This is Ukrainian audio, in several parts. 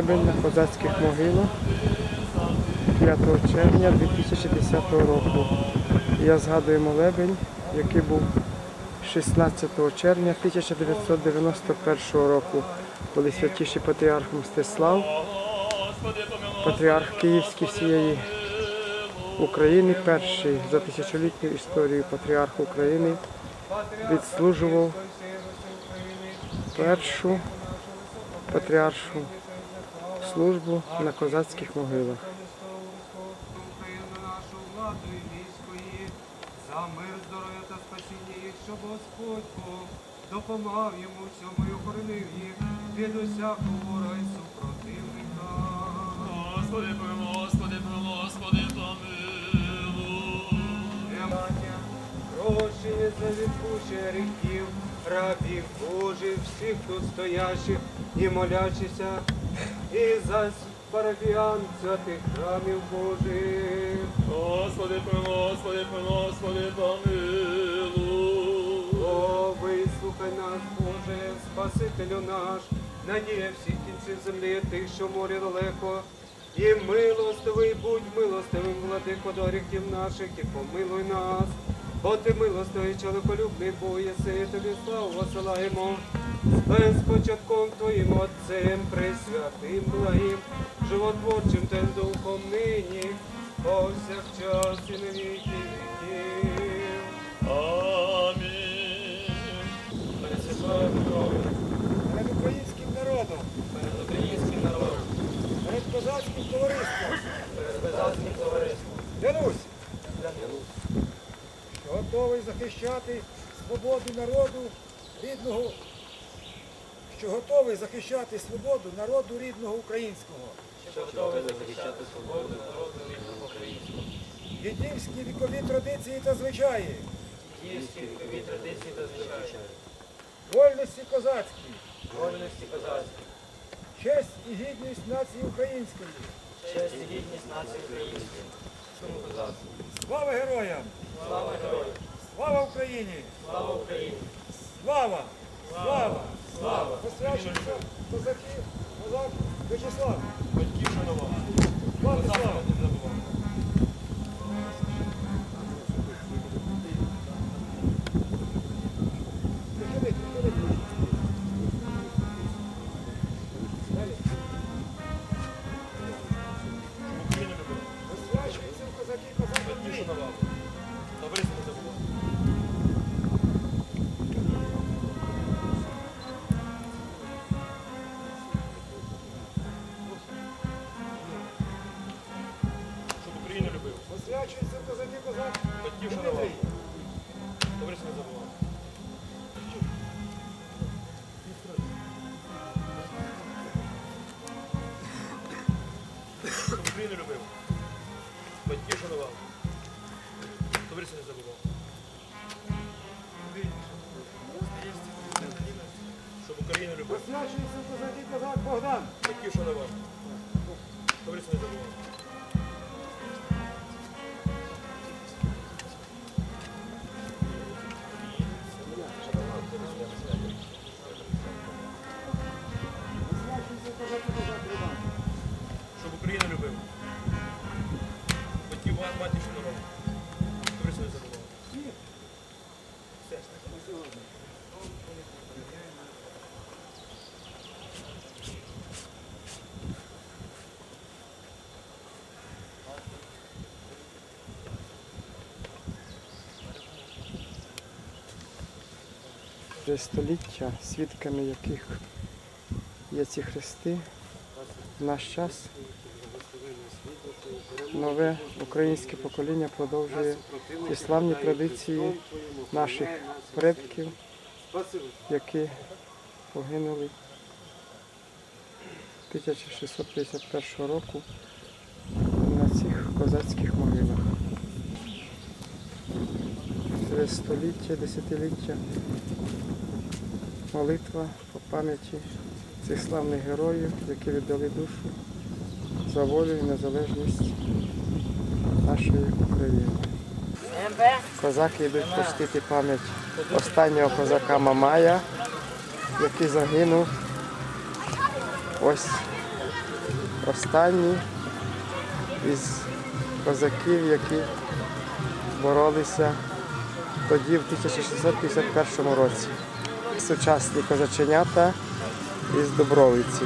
Лебень на козацьких могилах 5 червня 2010 року. Я згадую молебень, який був 16 червня 1991 року, коли святіший патріарх Мстислав, патріарх Київський всієї України, перший за тисячолітню історію патріарх України, відслужував першу патріаршу службу на козацьких могилах. за мир, здоров'я та спасіння їх, щоб Господь Бог допомагав йому всьому і охоронив їх від усякого ворога і супротивника. Господи, помилуй, Господи, помилуй, Господи, помилуй. Прощення за відпущення гріхів, рабів Божих, всіх тут стоящих і молячихся, і за парафіян святих храмів Божих. Господи, Господи, помилуй, Господи, помилуй. О, вислухай нас, Боже, Спасителю наш, надія всіх кінців землі, тих, що морі далеко. І милостивий, будь милостивим, владико до гріхів наших, і помилуй нас. Бо ти милостивий, чоловіколюбний, Бог єси, тобі славу посилаємо. З безпочатком Твоїм Отцем, пресвятим, благим, животворчим Тем духом нині, повсякчас і на віки віків. Амінь. перед українським народом, перед українським народом, перед козацьким товариством. перед козацьким товариством. Клянусь, що готовий захищати свободу народу рідного, що готовий захищати свободу народу рідного українського. Що готовий захищати свободу народу рідного українського. Віднівські вікові традиції та звичаї, Київські вікові традиції та звичаї. вольності козацькі, Вольності козацькі. честь і гідність нації української. Честь і гідність нації української. Слава героям! Слава героям! Слава Україні! Слава Україні! Слава! Слава! Слава! Посвячуються козаки, козак Вячеслав. Батьківщина вам. Слава Вже століття, свідками яких є ці хрести, в наш час нове українське покоління продовжує ті славні традиції наших предків, які погинули 1651 року на цих козацьких могилах. Це століття, десятиліття молитва по пам'яті цих славних героїв, які віддали душу за волю і незалежність нашої України. Козаки йдуть почтити пам'ять останнього козака Мамая, який загинув ось останній із козаків, які боролися тоді, в 1651 році. Сучасні козаченята із Дубровиці.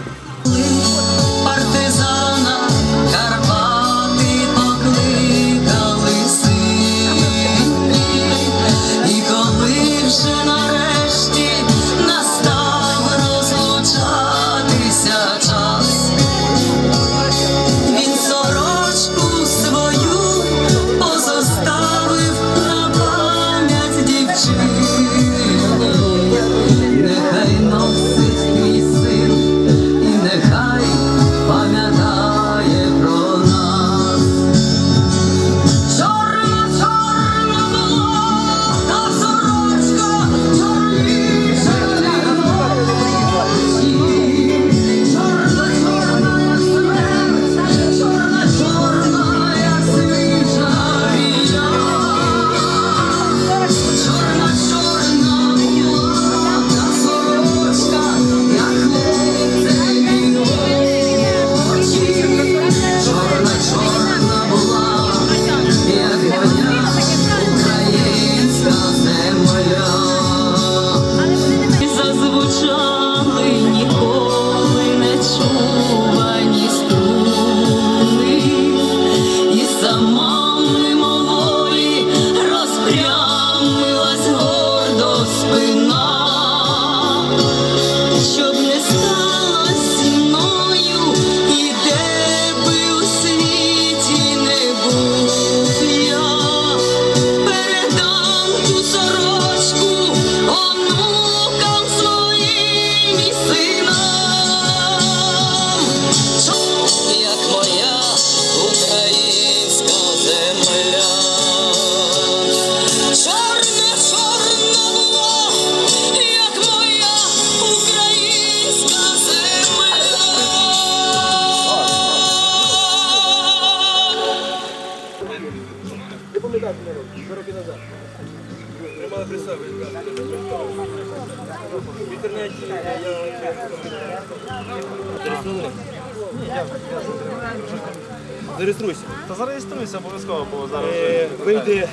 Та зареєструйся обов'язково, бо зараз. Е, Вийде,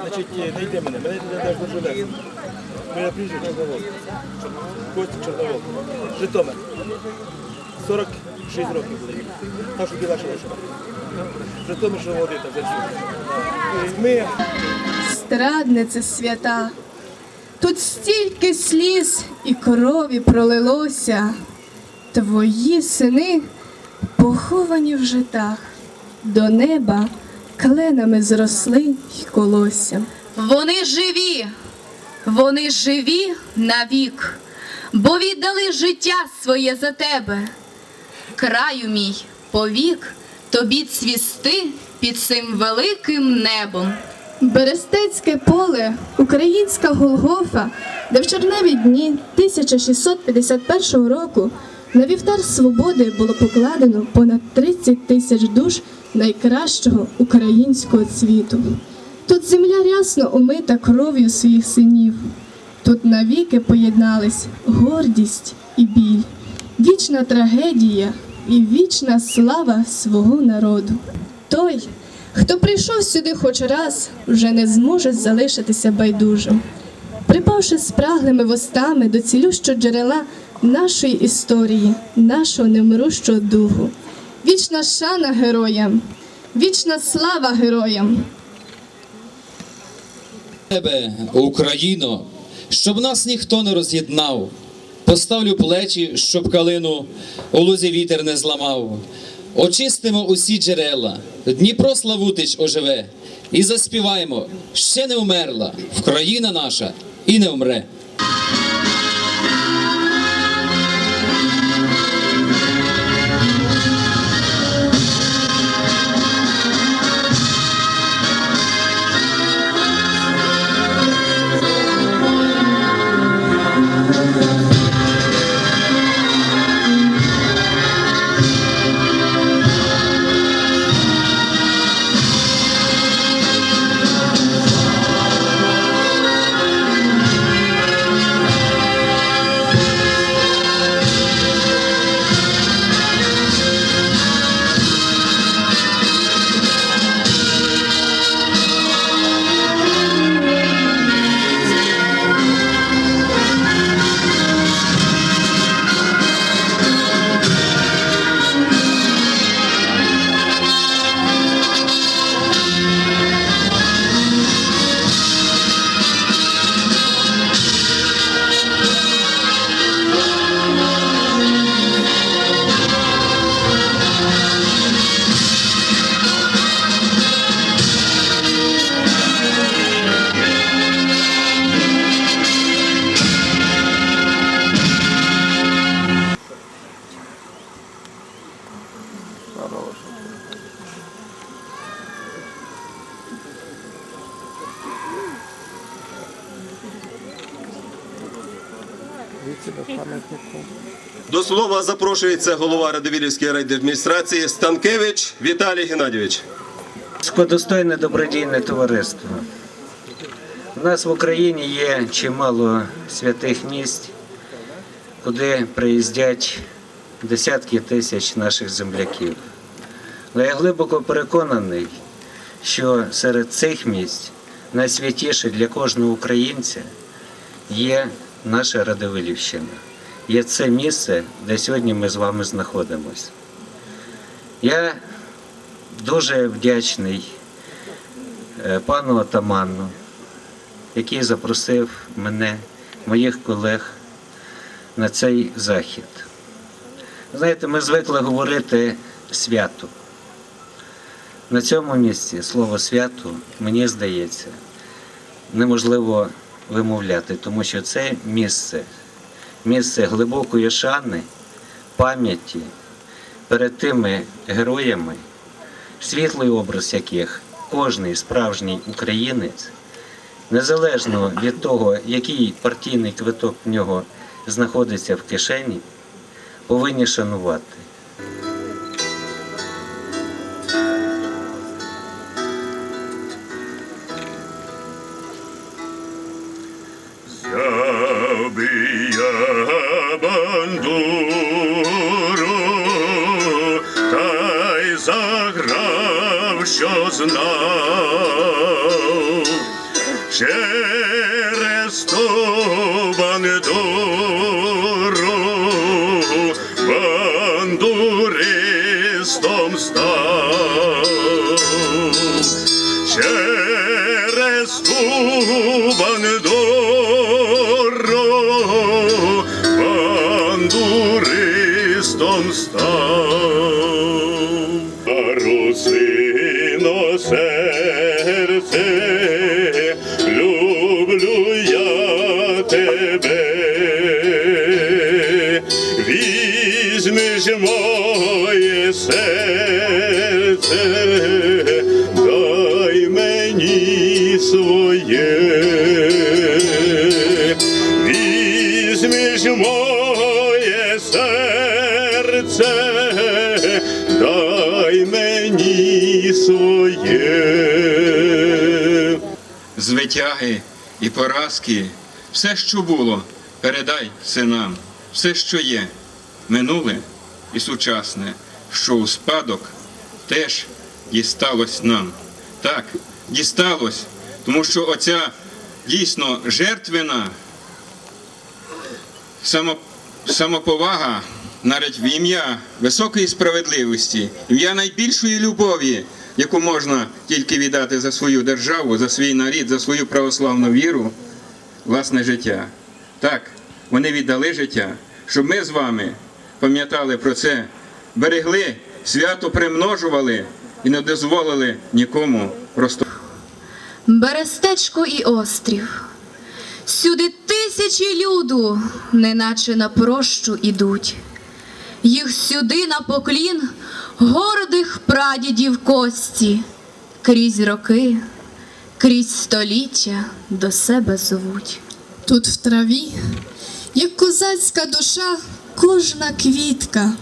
значить, е, не йде мене, мене йде теж дуже легко. Моя прізвище Чорновол. Костік Чорновол. Житомир. 46 років буде. Так що легше лише. Житомир, що молодий там зайшов. Ми Страдниця свята, тут стільки сліз і крові пролилося. Твої сини поховані в житах, до неба кленами зросли й колося. Вони живі, вони живі навік, бо віддали життя своє за тебе. Краю мій повік тобі цвісти під цим великим небом. Берестецьке поле, українська Голгофа, де в черневі дні 1651 року на вівтар свободи було покладено понад 30 тисяч душ найкращого українського цвіту. Тут земля рясно умита кров'ю своїх синів. Тут навіки поєднались гордість і біль, вічна трагедія і вічна слава свого народу. Той, хто прийшов сюди хоч раз, вже не зможе залишитися байдужим. Припавши спраглими вустами до цілющого джерела нашої історії, нашого невмирущого духу. Вічна шана героям, вічна слава героям. тебе, Україно, щоб нас ніхто не роз'єднав. Поставлю плечі, щоб калину у лузі вітер не зламав. Очистимо усі джерела, Дніпро Славутич оживе, і заспіваємо, ще не вмерла, Вкраїна наша і не вмре. Запрошується голова Радивілівської райдержадміністрації Станкевич Віталій Геннадійович. Складостойне добродійне товариство. У нас в Україні є чимало святих місць, куди приїздять десятки тисяч наших земляків. Але я глибоко переконаний, що серед цих місць найсвятіше для кожного українця є наша Радивилівщина. Є це місце, де сьогодні ми з вами знаходимося. Я дуже вдячний е, пану Атаману, який запросив мене, моїх колег на цей захід. Знаєте, ми звикли говорити свято. На цьому місці слово свято, мені здається, неможливо вимовляти, тому що це місце, місце глибокої шани, пам'яті перед тими героями, світлий образ яких кожний справжній українець, незалежно від того, який партійний квиток в нього знаходиться в кишені, повинні шанувати. constante. Звитяги і поразки, все, що було, передай синам, все, що є, минуле і сучасне, що у спадок теж дісталось нам. Так, дісталось, тому що оця дійсно жертвена самоповага навіть в ім'я високої справедливості, ім'я найбільшої любові, яку можна тільки віддати за свою державу, за свій нарід, за свою православну віру, власне життя. Так, вони віддали життя, щоб ми з вами пам'ятали про це, берегли, свято примножували і не дозволили нікому просто. Берестечко і острів. Сюди тисячі люду, неначе на прощу ідуть. Їх сюди на поклін гордих прадідів кості, крізь роки, крізь століття до себе зовуть. Тут в траві, як козацька душа, кожна квітка.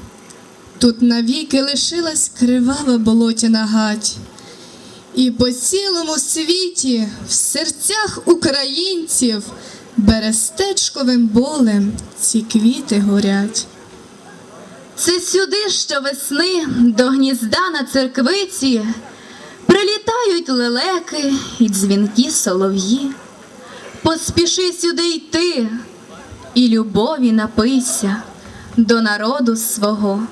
Тут навіки лишилась кривава болотяна гать. І по цілому світі, в серцях українців, берестечковим болем ці квіти горять. Це сюди щовесни до гнізда на церквиці прилітають лелеки і дзвінки солов'ї. Поспіши сюди йти і любові напийся до народу свого,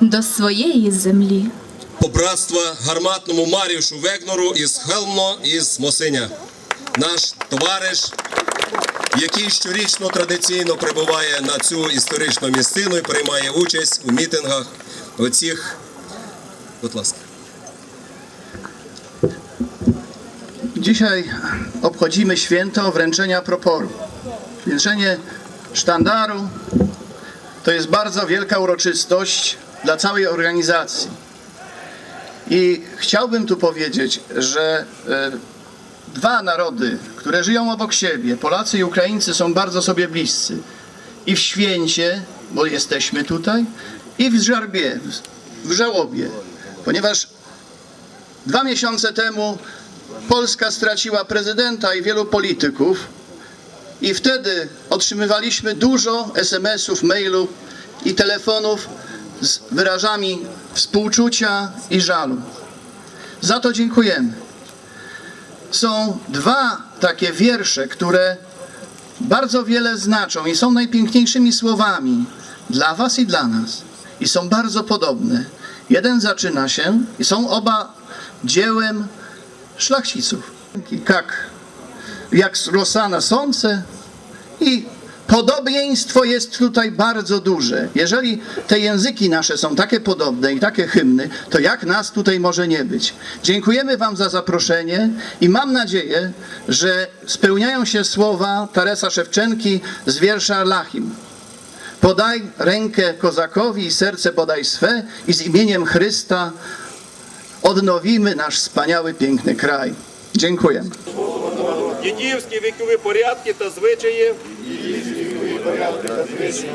до своєї землі. Побратства гарматному Маріушу Вегнору із Хелмно із Мосиня. Наш товариш, який щорічно традиційно прибуває на цю історичну місцину і приймає участь у мітингах оцих. Будь ласка. Dzisiaj obchodzimy święto wręczenia proporu. Wręczenie sztandaru to jest bardzo wielka uroczystość dla całej organizacji. I chciałbym tu powiedzieć, że e, dwa narody, które żyją obok siebie, Polacy i Ukraińcy, są bardzo sobie bliscy. i w Święcie, bo jesteśmy tutaj, i w Żarbie, w żałobie, ponieważ dwa miesiące temu Polska straciła prezydenta i wielu polityków i wtedy otrzymywaliśmy dużo SMS-ów, mailów i telefonów z wyrażami współczucia i żalu. Za to dziękujemy. Są dwa takie wiersze, które bardzo wiele znaczą i są najpiękniejszymi słowami dla Was i dla nas. I są bardzo podobne. Jeden zaczyna się i są oba dziełem szlachciców. Jak, jak rosa na słońce i podobieństwo jest tutaj bardzo duże. Jeżeli te języki nasze są takie podobne i takie hymny, to jak nas tutaj może nie być? Dziękujemy Wam za zaproszenie i mam nadzieję, że spełniają się słowa Taresa Szewczenki z wiersza Lachim. Podaj rękę kozakowi i serce podaj swe i z imieniem Chrysta odnowimy nasz wspaniały, piękny kraj. Dziękuję. дідівські вікові порядки та звичаї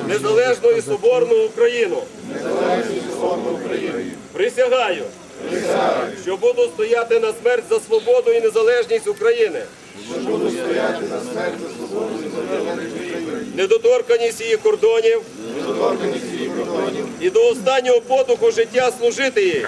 незалежну і соборну Україну. Присягаю, що буду стояти на смерть за свободу і незалежність України. Недоторканість її кордонів і до останнього подуху життя служити їй.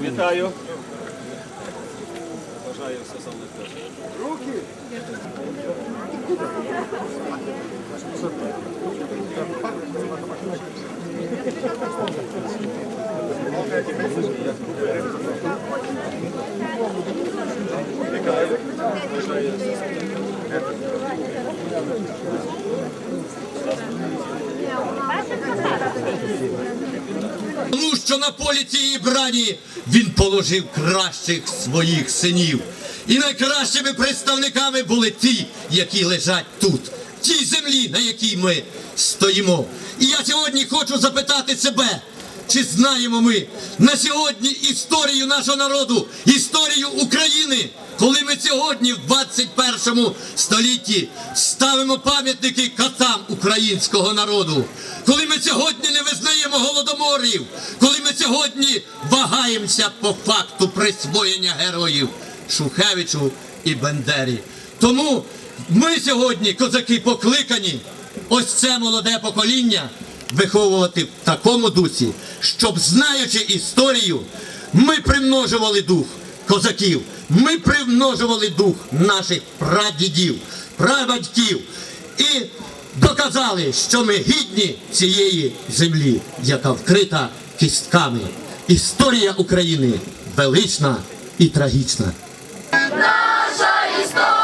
Вітаю. Бажаю все саме краще. Тому що на полі цієї брані він положив кращих своїх синів. І найкращими представниками були ті, які лежать тут, тій землі, на якій ми стоїмо. І я сьогодні хочу запитати себе, чи знаємо ми на сьогодні історію нашого народу, історію України, коли ми сьогодні в 21 столітті ставимо пам'ятники катам українського народу, коли ми сьогодні не визнаємо голодоморів, коли ми сьогодні вагаємося по факту присвоєння героїв Шухевичу і Бендері. Тому ми сьогодні, козаки, покликані, ось це молоде покоління виховувати в такому дусі, щоб, знаючи історію, ми примножували дух козаків, ми примножували дух наших прадідів, прабатьків і доказали, що ми гідні цієї землі, яка вкрита кістками. Історія України велична і трагічна. Наша історія